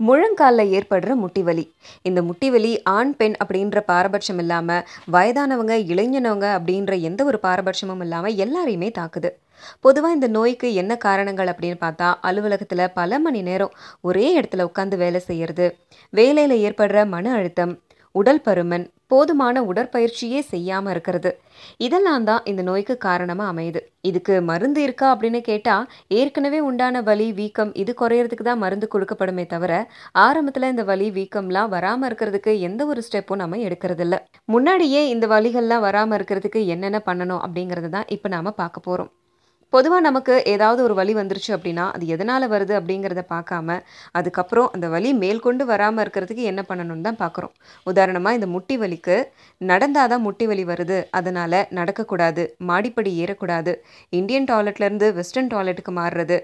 முழங்காலில் ஏற்படுற முட்டி வலி. இந்த முட்டி வலி ஆண் பெண் அப்படின்ற பாரபட்சம் இல்லாமல் வயதானவங்க இளைஞனவங்க அப்படின்ற எந்த ஒரு பாரபட்சமும் இல்லாமல் எல்லாரையுமே தாக்குது. பொதுவாக இந்த நோய்க்கு என்ன காரணங்கள் அப்படின்னு பார்த்தா அலுவலகத்தில் பல மணி நேரம் ஒரே இடத்துல உட்காந்து வேலை செய்கிறது வேலையில் ஏற்படுற மன அழுத்தம் உடல் பருமன் போதுமான உடற்பயிற்சியே செய்யாமல் இருக்கிறது. இதெல்லாம் தான் இந்த நோய்க்கு காரணமாக அமையுது. இதுக்கு மருந்து இருக்கா அப்படின்னு கேட்டால் ஏற்கனவே உண்டான வலி வீக்கம் இது குறையறதுக்கு தான் மருந்து கொடுக்கப்படுமே தவிர ஆரம்பத்தில் இந்த வலி வீக்கம்லாம் வராமல் இருக்கிறதுக்கு எந்த ஒரு ஸ்டெப்பும் நம்ம எடுக்கிறதில்ல. முன்னாடியே இந்த வலிகள்லாம் வராமல் இருக்கிறதுக்கு என்னென்ன பண்ணணும் அப்படிங்கிறது தான் இப்போ நாம் பார்க்க போகிறோம் பொதுவாக நமக்கு ஏதாவது ஒரு வலி வந்துருச்சு அப்படின்னா அது எதனால் வருது அப்படிங்கிறத பார்க்காம அதுக்கப்புறம் அந்த வலி மேல்கொண்டு வராமல் இருக்கிறதுக்கு என்ன பண்ணணும்னு தான் பார்க்குறோம். உதாரணமாக இந்த முட்டி வலிக்கு நடந்தால் தான் முட்டி வலி வருது. அதனால் நடக்கக்கூடாது மாடிப்படி ஏறக்கூடாது. இந்தியன் டாய்லெட்லேருந்து வெஸ்டர்ன் டாய்லெட்டுக்கு மாறுறது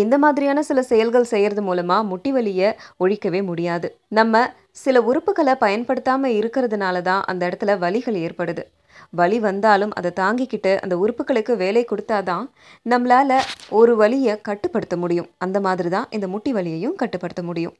இந்த மாதிரியான சில செயல்கள் செய்கிறது மூலமாக முட்டி வலியை ஒழிக்கவே முடியாது. நம்ம சில உறுப்புகளை பயன்படுத்தாமல் இருக்கிறதுனால தான் அந்த இடத்துல வலிகள் ஏற்படுது. வலி வந்தாலும் அதை தாங்கிக்கிட்டு அந்த உறுப்புகளுக்கு வேலை கொடுத்தாதான் நம்மளால் ஒரு வலியை கட்டுப்படுத்த முடியும். அந்த மாதிரி தான் இந்த முட்டி வலியையும் கட்டுப்படுத்த முடியும்.